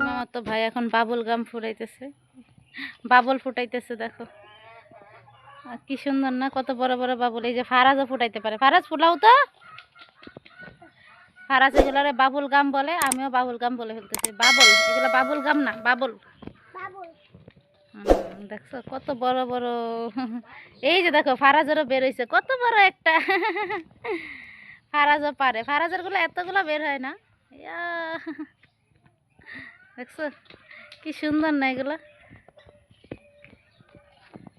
মামার তো ভাই এখন বাবুল গাম ফুটাইতেছে। বাবুল ফুটাইতেছে দেখো। কি সুন্দর না কত বড় বড় বাবুল। এই যে ফারাজও ফুটাইতে পারে। ফারাজ ফুলাও তো। ফারাজ এগুলারে বাবুল গাম বলে আমিও বাবুল গাম বলে ফেলতেছি। বাবল এগুলো বাবুল গাম না বাবুল। দেখছ কত বড় বড়। এই যে দেখো ফারাজেরও বের হয়েছে কত বড় একটা। ফারাজও পারে। ফারাজেরগুলো এতগুলো বের হয় না। ইয়া। দেখছ? কি সুন্দর না এগুলো?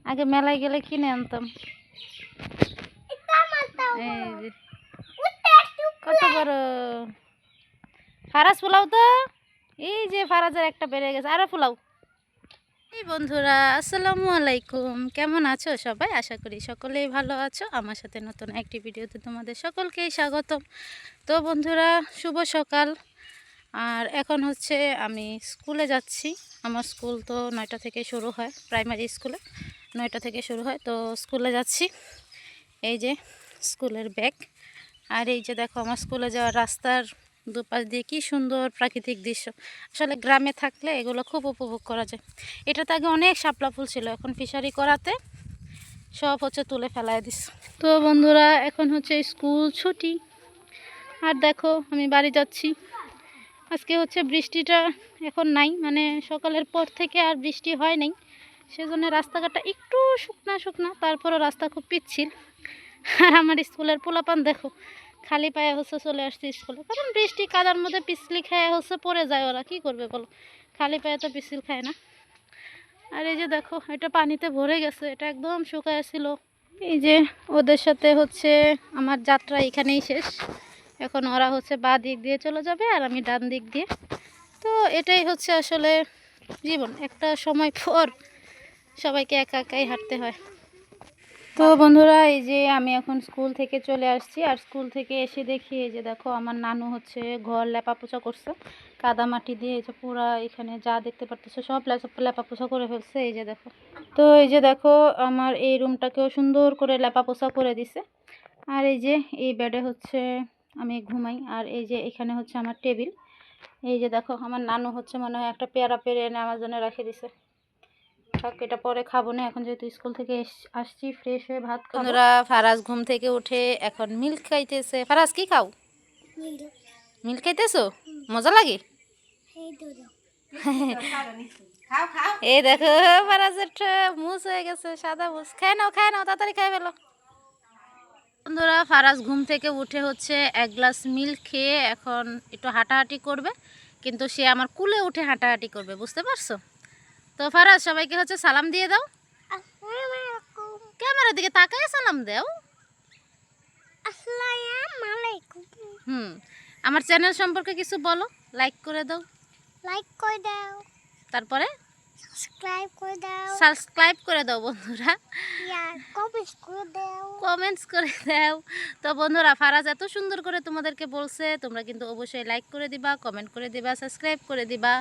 আগে মেলায় গেলে কিনে আনতাম। এই কত বড়। ফারাজ ফুলাও তো? এই যে ফারাজের একটা বেড়ে গেছে। আরও ফুলাও এই বন্ধুরা, আসসালামু আলাইকুম। কেমন আছো সবাই? আশা করি সকলেই ভালো আছো। আমার সাথে নতুন একটি ভিডিওতে তোমাদের সকলকেই স্বাগতম। তো বন্ধুরা, শুভ সকাল। আর এখন হচ্ছে আমি স্কুলে যাচ্ছি। আমার স্কুল তো নয়টা থেকে শুরু হয়, প্রাইমারি স্কুলে নয়টা থেকে শুরু হয়। তো স্কুলে যাচ্ছি। এই যে স্কুলের ব্যাগ। আর এই যে দেখো আমার স্কুলে যাওয়ার রাস্তার দুপাশ দিয়ে কি সুন্দর প্রাকৃতিক দৃশ্য। আসলে গ্রামে থাকলে এগুলো খুব উপভোগ করা যায়। এটাতে আগে অনেক শাপলা ফুল ছিল, এখন ফিশারি করাতে সব হচ্ছে তুলে ফেলায় দিস তো বন্ধুরা, এখন হচ্ছে স্কুল ছুটি। আর দেখো আমি বাড়ি যাচ্ছি। আজকে হচ্ছে বৃষ্টিটা এখন নাই মানে সকালের পর থেকে আর বৃষ্টি হয় নাই। সেজন্য রাস্তাঘাটটা একটু শুকনা শুকনা, তারপরও রাস্তা খুব পিচ্ছিল। আর আমার স্কুলের পোলাপান দেখো, খালি পায়ে হচ্ছে চলে আসছে স্কুলে। কারণ বৃষ্টি কাদার মধ্যে পিছলি খেয়ে হচ্ছে পড়ে যায় ওরা, কি করবে বলো? খালি পায়ে তো পিছল খায় না। আর এই যে দেখো, এটা পানিতে ভরে গেছে, এটা একদম শুকায় ছিল। এই যে ওদের সাথে হচ্ছে আমার যাত্রা এখানেই শেষ। এখন ওরা হচ্ছে বা দিক দিয়ে চলে যাবে আর আমি ডান দিক দিয়ে। তো এটাই হচ্ছে আসলে জীবন। একটা সময় পর সবাইকে একা একাই হাঁটতে হয়। তো বন্ধুরা, এই যে আমি এখন স্কুল থেকে চলে আসছি আর স্কুল থেকে এসে দেখি এই যে দেখো আমার নানু হচ্ছে ঘর লেপাপোছা করছে। কাদা মাটি দিয়ে এই যে পুরা এখানে যা দেখতে পারতেছে সব লেপাপোছা করে ফেলছে, এই যে দেখো। তো এই যে দেখো আমার এই রুমটাকেও সুন্দর করে লেপাপোছা করে দিছে। আর এই যে এই বেডে হচ্ছে আমি ঘুমাই। আর এই যে এখানে হচ্ছে আমার টেবিল। এই যে দেখো আমার নানু হচ্ছে মনে হয় একটা পেয়ারা পেরে এনে আমার জন্য রেখে দিছে। থাক এটা পরে খাব না। এখন যেহেতু স্কুল থেকে এস- আসছি ফ্রেশ হয়ে ভাত খাব। বন্ধুরা ফারাজ ঘুম থেকে উঠে এখন মিল্ক খাইতেছে। ফারাজ কি খাও? মিল্ক। খাইতেছো? মজা লাগে? এই দেখো ফারাজের মুস হয়ে গেছে সাদা মুস খায় নাও খায় নাও তাড়াতাড়ি খাই ফেলো। বন্ধুরা ফারাজ ঘুম থেকে উঠে হচ্ছে এক গ্লাস মিল্ক খেয়ে এখন একটু হাঁটাহাঁটি করবে কিন্তু সে আমার কুলে উঠে হাঁটাহাঁটি করবে বুঝতে পারছ? তো ফারাজ সবাইকে হচ্ছে সালাম দিয়ে দাও। ক্যামেরার দিকে তাকায় সালাম দাও। হুম আমার চ্যানেল সম্পর্কে কিছু বলো লাইক করে দাও। লাইক করে দাও। তারপরে? সাবস্ক্রাইব করে দাও। সাবস্ক্রাইব করে দাও বন্ধুরা। কমেন্ট করে দাও। কমেন্টস করে দাও। তো বন্ধুরা ফারাজ এত সুন্দর করে তোমাদেরকে বলছে তোমরা কিন্তু অবশ্যই লাইক করে দিবা কমেন্ট করে দিবা সাবস্ক্রাইব করে দিবা।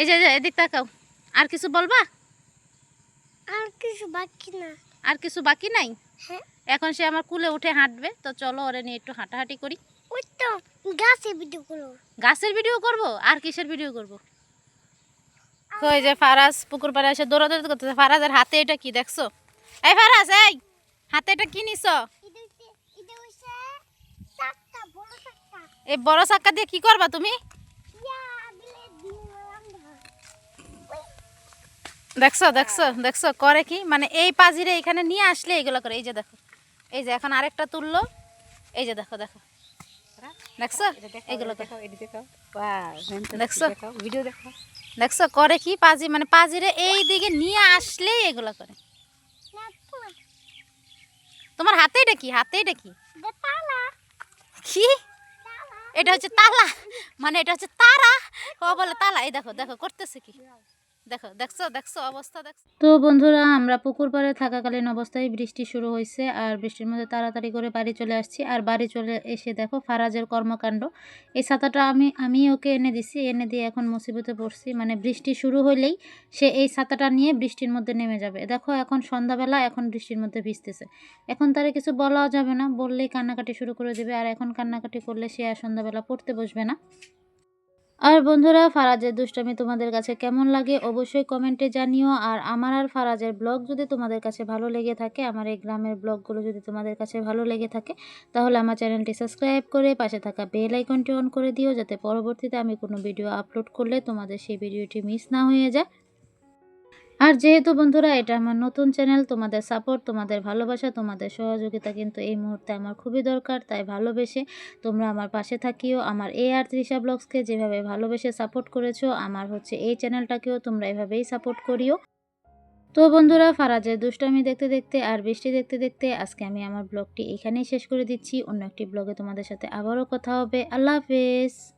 এই যে এদিক তাকাও। আর কিছু বলবা? আর কিছু বাকি না। আর কিছু বাকি নাই? হ্যাঁ। এখন সে আমার কুলে উঠে হাঁটবে তো চলো ওরে নিয়ে একটু হাঁটাহাঁটি করি। ওই তো গাছে ভিডিও করো গাছের ভিডিও করব? আর কিসের ভিডিও করব? তো এই যে ফারাজ পুকুর পাড়ে এসে দৌড়াদৌড়ি করতেছে। ফারাজের হাতে এটা কি দেখছ? এই ফারাজ এই! হাতে এটা কি নিছো? এই বড় চাক্কা দিয়ে কি করবা তুমি? দেখছ দেখছ দেখছ করে কি? মানে এই পাজিরে এখানে নিয়ে আসলে এগুলো করে। এই যে দেখো এই যে এখন আরেকটা তুললো। এই যে দেখো দেখো। দেখছ? এগুলো করে। দেখছ? ভিডিও দেখো দেখছ? করে কি পাজি মানে পাজিরে এই দিকে নিয়ে আসলেই এগুলো করে। তোমার হাতে এটা কি? হাতে এটা কি? কি? এটা হচ্ছে তালা। মানে এটা হচ্ছে তারা? ও বলে তালা। এই দেখো দেখো করতেছে কি? দেখো অবস্থা তো বন্ধুরা, আমরা পুকুর পাড়ে থাকাকালীন অবস্থায় বৃষ্টি শুরু হয়েছে আর বৃষ্টির মধ্যে তাড়াতাড়ি করে বাড়ি চলে আসছি। আর বাড়ি চলে এসে দেখো ফারাজের কর্মকাণ্ড। এই ছাতাটা আমি আমি ওকে এনে দিছি, এনে দিয়ে এখন মুসিবতে পড়ছি। মানে বৃষ্টি শুরু হলেই সে এই ছাতাটা নিয়ে বৃষ্টির মধ্যে নেমে যাবে। দেখো এখন সন্ধ্যাবেলা, এখন বৃষ্টির মধ্যে ভিজতেছে। এখন তারে কিছু বলা যাবে না, বললেই কান্নাকাটি শুরু করে দেবে। আর এখন কান্নাকাটি করলে সে আর সন্ধ্যাবেলা পড়তে বসবে না। আর বন্ধুরা, ফারাজের দুষ্টামি তোমাদের কাছে কেমন লাগে অবশ্যই কমেন্টে জানিও। আর আমার আর ফারাজের ব্লগ যদি তোমাদের কাছে ভালো লেগে থাকে, আমার এই গ্রামের ব্লগগুলো যদি তোমাদের কাছে ভালো লেগে থাকে, তাহলে আমার চ্যানেলটি সাবস্ক্রাইব করে পাশে থাকা বেল আইকনটি অন করে দিও, যাতে পরবর্তীতে আমি কোনো ভিডিও আপলোড করলে তোমাদের সেই ভিডিওটি মিস না হয়ে যায়। আর যেহেতু বন্ধুরা, এটা আমার নতুন চ্যানেল, তোমাদের সাপোর্ট তোমাদের ভালোবাসা, তোমাদের সহযোগিতা কিন্তু এই মুহূর্তে আমার খুবই দরকার, তাই ভালোবেসে তোমরা আমার পাশে থাকিও। আমার এ আর তৃষা ব্লগসকে যেভাবে ভালোবেসে সাপোর্ট করেছ, আমার হচ্ছে এই চ্যানেলটাকেও তোমরা এভাবেই সাপোর্ট করিও। তো বন্ধুরা, ফারাজের দুষ্টামি দেখতে দেখতে আর বৃষ্টি দেখতে দেখতে আজকে আমি আমার ব্লগটি এখানেই শেষ করে দিচ্ছি। অন্য একটি ব্লগে তোমাদের সাথে আবারও কথা হবে। আল্লাহ হাফেজ।